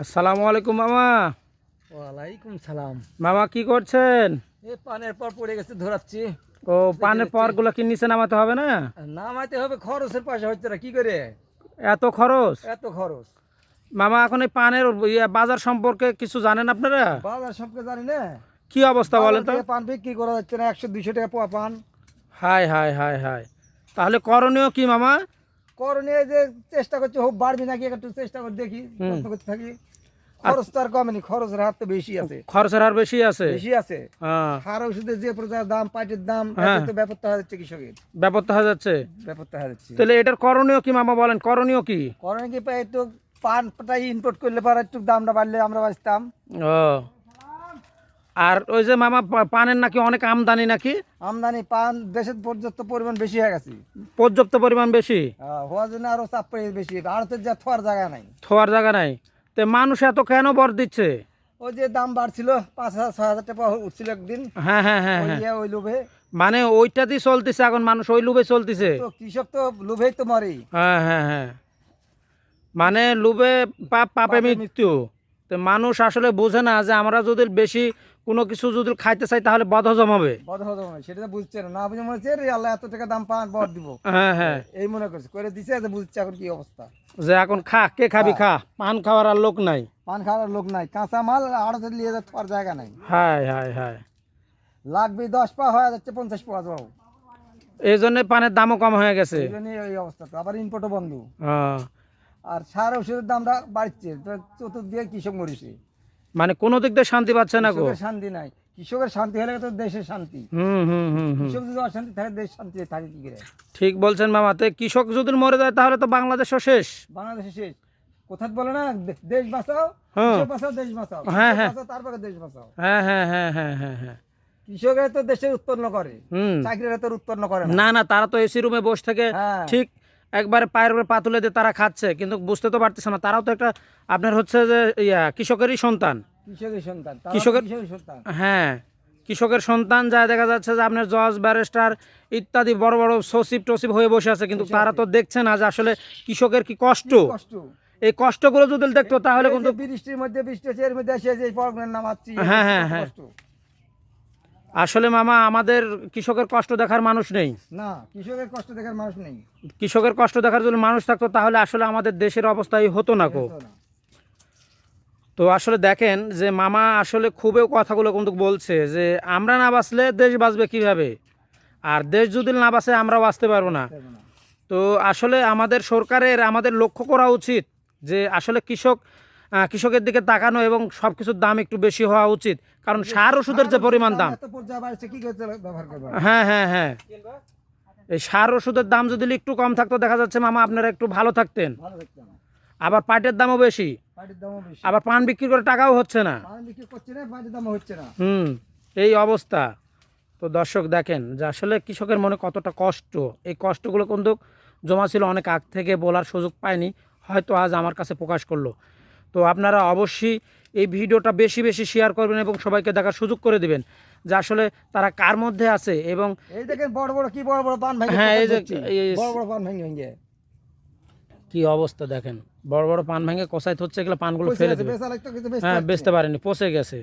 আসসালামু আলাইকুম মামা। ওয়ালাইকুম সালাম। মামা কি করছেন? এ পানের পর পড়ে গেছে ধরাচ্ছি। ও পানের পরগুলো কি নিচে নামাতে হবে না? নামাইতে হবে খরচের পয়সা হচ্ছে না কি করে? এত খরচ? এত খরচ। মামা এখন এই পানের ইয়ে বাজার সম্পর্কে কিছু জানেন আপনারা? বাজার সম্পর্কে জানি না। কি অবস্থা বলেন তো? পান বিক্রি করা যাচ্ছে না একশো দুইশো টাকা পান। হাই হাই হাই হাই তাহলে করণীয় কি মামা? করণীয় যে চেষ্টা করছে হোক বাড়বি নাকি একটু চেষ্টা করে দেখি যত্ন করতে থাকি। খরচ তো আর কমেনি খরচের হার তো বেশি আছে। খরচের হার বেশি আছে? বেশি আছে। হ্যাঁ। সার ওষুধের যে প্রচার দাম পাটের দাম হ্যাঁ। তো হয়ে যাচ্ছে কৃষকের। ব্যাপারটা হয়ে যাচ্ছে? হয়ে যাচ্ছে। তাহলে এটার করণীয় কি মামা বলেন? করণীয় কি? করণীয় কি পাই একটু পানটা ইনপুট করলে পরে একটু দামটা বাড়লে আমরা বাঁচতাম। ও। আর ওই যে মামা পানের নাকি অনেক আমদানি নাকি? আমদানি পান দেশের পর্যাপ্ত পরিমাণ বেশি হয়ে গেছে। পর্যাপ্ত পরিমাণ বেশি? হওয়ার জন্য আরও চাপ পড়ে বেশি। ভারতের যা থোয়ার জায়গা নাই। থোয়ার জায়গা নাই। তো মানুষ এত কেন বর দিচ্ছে? ওই যে দাম বাড়ছিল পাঁচ হাজার ছয় হাজার টাকা উঠছিল একদিন। হ্যাঁ হ্যাঁ হ্যাঁ ওই হ্যাঁ। ওই লোভে। মানে ওইটা দিয়ে চলতেছে এখন মানুষ ওই লোভে চলতেছে? তো কৃষক তো লোভেই তো মরে হ্যাঁ হ্যাঁ হ্যাঁ। মানে লোভে পাপে পাপে মৃত্যু। তো মানুষ আসলে বোঝে না যে আমরা যদি বেশি কোনো কিছু যদি খাইতে চাই তাহলে হবে বদ হজম হয় সেটা তো বুঝছে না। না বুঝে মনে হচ্ছে রে আল্লাহ এত টাকা দাম পান বর দিব। হ্যাঁ হ্যাঁ। এই মনে করছে করে দিছে যে বুঝছে এখন কি অবস্থা। যে এখন খা কে খাবি খা পান খাওয়ার আর লোক নাই। পান খাওয়ার লোক নাই কাঁচা মাল আড়তে নিয়ে যাওয়ার জায়গা নাই। হায় হায় হায়। লাগবে দশ পা হয়ে যাচ্ছে পঞ্চাশ পা যাও। এই জন্য পানের দামও কম হয়ে গেছে। এই জন্যই এই অবস্থা তো আবার বন্ধ। হ্যাঁ। আর সার ওষুধের দামটা বাড়ছে চতুর্দিকে কৃষক মরিছে। মানে কোনো দিক দিয়ে শান্তি পাচ্ছে না গো। শান্তি নাই। কৃষকের শান্তি হলে তো দেশের শান্তি। হুম হুম হুম কৃষক যদি অশান্তি থাকে দেশ শান্তি থাকে কি করে? ঠিক বলছেন মামা। তো কৃষক যদি মরে যায় তাহলে তো বাংলাদেশও শেষ। বাংলাদেশে শেষ। কোথায় বলে না দেশ বাঁচাও হ্যাঁ। বাঁচাও দেশ বাঁচাও। হ্যাঁ, হ্যাঁ। তারপরে দেশ বাঁচাও। হ্যাঁ হ্যাঁ হ্যাঁ হ্যাঁ হ্যাঁ হ্যাঁ। কৃষকের তো দেশের উৎপন্ন করে। হুম। চাকরিরা তো উৎপন্ন করে না। না না তারা তো এসি রুমে বসে থেকে। হ্যাঁ। ঠিক একবারে পায়ের উপরে পা তুলে দিয়ে তারা খাচ্ছে কিন্তু বুঝতে তো পারতেছে না। তারাও তো একটা আপনার হচ্ছে যে ইয়া কৃষকেরই সন্তান। কৃষকের সন্তান কৃষকের- হ্যাঁ কৃষকের সন্তান যা দেখা যাচ্ছে যে আপনার জজ ব্যারিস্টার ইত্যাদি বড় বড় সচিব টসিব হয়ে বসে আছে কিন্তু তারা তো দেখছে না যে আসলে কৃষকের কি কষ্ট। এই কষ্টগুলো যদি দেখতো তাহলে কিন্তু বৃষ্টির মধ্যে বৃষ্টি মধ্যে এসে যে নামাচ্ছি হ্যাঁ, হ্যাঁ, হ্যাঁ। আসলে মামা আমাদের কৃষকের কষ্ট দেখার মানুষ নেই। না কৃষকের কষ্ট দেখার মানুষ নেই। কৃষকের কষ্ট দেখার যদি মানুষ থাকতো তাহলে আসলে আমাদের দেশের অবস্থাই হতো না না। তো আসলে দেখেন যে মামা আসলে খুবই কথাগুলো কিন্তু বলছে যে আমরা না বাঁচলে দেশ বাঁচবে কীভাবে? আর দেশ যদি না বাঁচে আমরা বাঁচতে পারব না। তো আসলে আমাদের সরকারের আমাদের লক্ষ্য করা উচিত যে আসলে কৃষক কৃষকের দিকে তাকানো এবং সব কিছুর দাম একটু বেশি হওয়া উচিত। কারণ সার ওষুধের যে পরিমাণ দাম। হ্যাঁ হ্যাঁ হ্যাঁ। এই সার ওষুধের দাম যদি একটু কম থাকতো দেখা যাচ্ছে মামা আপনারা একটু ভালো থাকতেন। আবার পাটের দামও বেশি। আবার পান বিক্রি করে টাকাও হচ্ছে না। হুম এই অবস্থা। তো দর্শক দেখেন যে আসলে কৃষকের মনে কতটা কষ্ট। এই কষ্টগুলো কিন্তু জমা ছিল অনেক আগ থেকে বলার সুযোগ পায়নি। হয়তো আজ আমার কাছে প্রকাশ করল। তো আপনারা অবশ্যই এই ভিডিওটা বেশি বেশি শেয়ার করবেন এবং সবাইকে দেখার সুযোগ করে দেবেন যে আসলে তারা কার মধ্যে আছে এবং এই দেখেন বড় বড় কি বড় বড় পান ভেঙে হ্যাঁ, এই যে- বড় বড় পান ভেঙে ভেঙে। কি অবস্থা দেখেন? বড় বড় পান ভেঙে কষাইতে হচ্ছে এগুলো পানগুলো ফেলে দেবে। হ্যাঁ বেচতে পারেনি পচে গেছে।